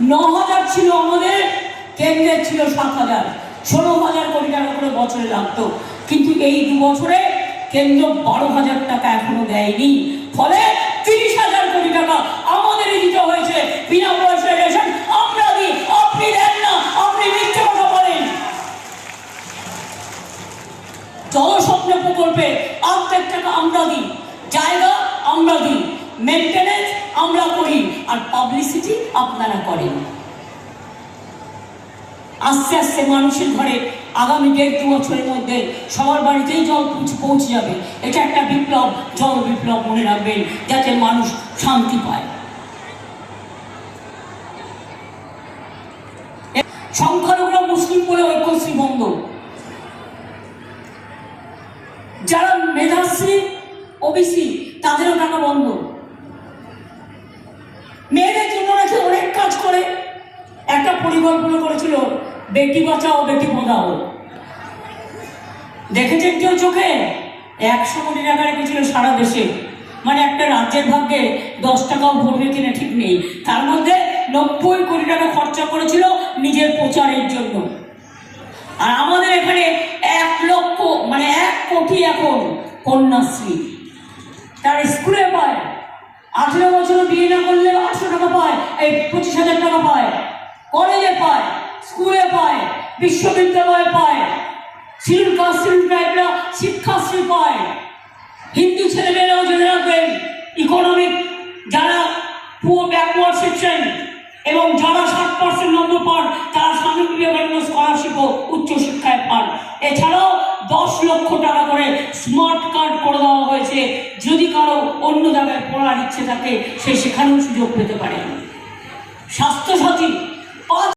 ন হাজার ছিল আমাদের কেন্দ্রের ছিল সাত হাজার ষোলো হাজার কোটি টাকা করে বছরে লাগতো। কিন্তু এই দু বছরে কেন্দ্র বারো হাজার টাকা এখনও দেয়নি। ফলে তিরিশ হাজার কোটি টাকা আমাদেরই দিতে হয়েছে। বিনা পয়সায় রেশন আমরা দিই। আপনি দেন না, আপনি মিথ্যে কথা বলেন। জলস্বপ্ন প্রকল্পে অর্ধেক টাকা আমরা দিই। জায়গা আমরা দিই। মেনটেনেন্স আমরা করি। আর পাবলিসিটি আপনারা করেন। আস্তে আস্তে মানুষের ঘরে আগামী দেড় দু বছরের মধ্যে সবার বাড়িতেই জল পৌঁছে- যাবে। এটা একটা বিপ্লব, জল বিপ্লব মনে রাখবেন, যাতে মানুষ শান্তি পায়। সংখ্যালঘুরা মুসলিম বলে ঐক্যশ্রী বন্ধ। যারা মেধাশ্রী, ওবিসি, তাদেরও টাকা বন্ধ। মেয়েদের জন্য নাকি অনেক কাজ করে, একটা পরিকল্পনা করেছিল, বেটি বাঁচাও, বেটি পড়াও দেখেছেন কেউ চোখে? একশো কোটি টাকা রেখেছিল সারা দেশে। মানে একটা রাজ্যের ভাগ্যে দশ টাকাও ভরবে কিনা ঠিক নেই। তার মধ্যে নব্বই কোটি টাকা খরচা করেছিল নিজের প্রচারের জন্য। আর আমাদের এখানে এক লক্ষ মানে এক কোটি এখন কন্যাশ্রী। তার স্কুলে পায়। আঠেরো বছর বিয়ে না করলে আটশো টাকা পায়, এই পঁচিশ হাজার টাকা পায়। কলেজে পায়, স্কুলে পায়, বিশ্ববিদ্যালয়ে পায়। সিল কাস্ট ট্রাইবরা শিক্ষাশ্রী পায়। হিন্দু ছেলেমেয়েরাও জেনে রাখবেন ইকোনমিক যারা পুরো ব্যাকওয়ার্ড সেকশন এবং যারা ষাট পার্সেন্ট নম্বর পান, তারা স্বামী বিবেকানন্দ স্কলারশিপও উচ্চশিক্ষায় পান। এছাড়াও দশ লক্ষ টাকা করে স্মার্ট কার্ড করে দেওয়া হয়েছে। যদি কারও অন্য জায়গায় পড়ার ইচ্ছে থাকে, সে সেখানেও সুযোগ পেতে পারে। স্বাস্থ্যসাথী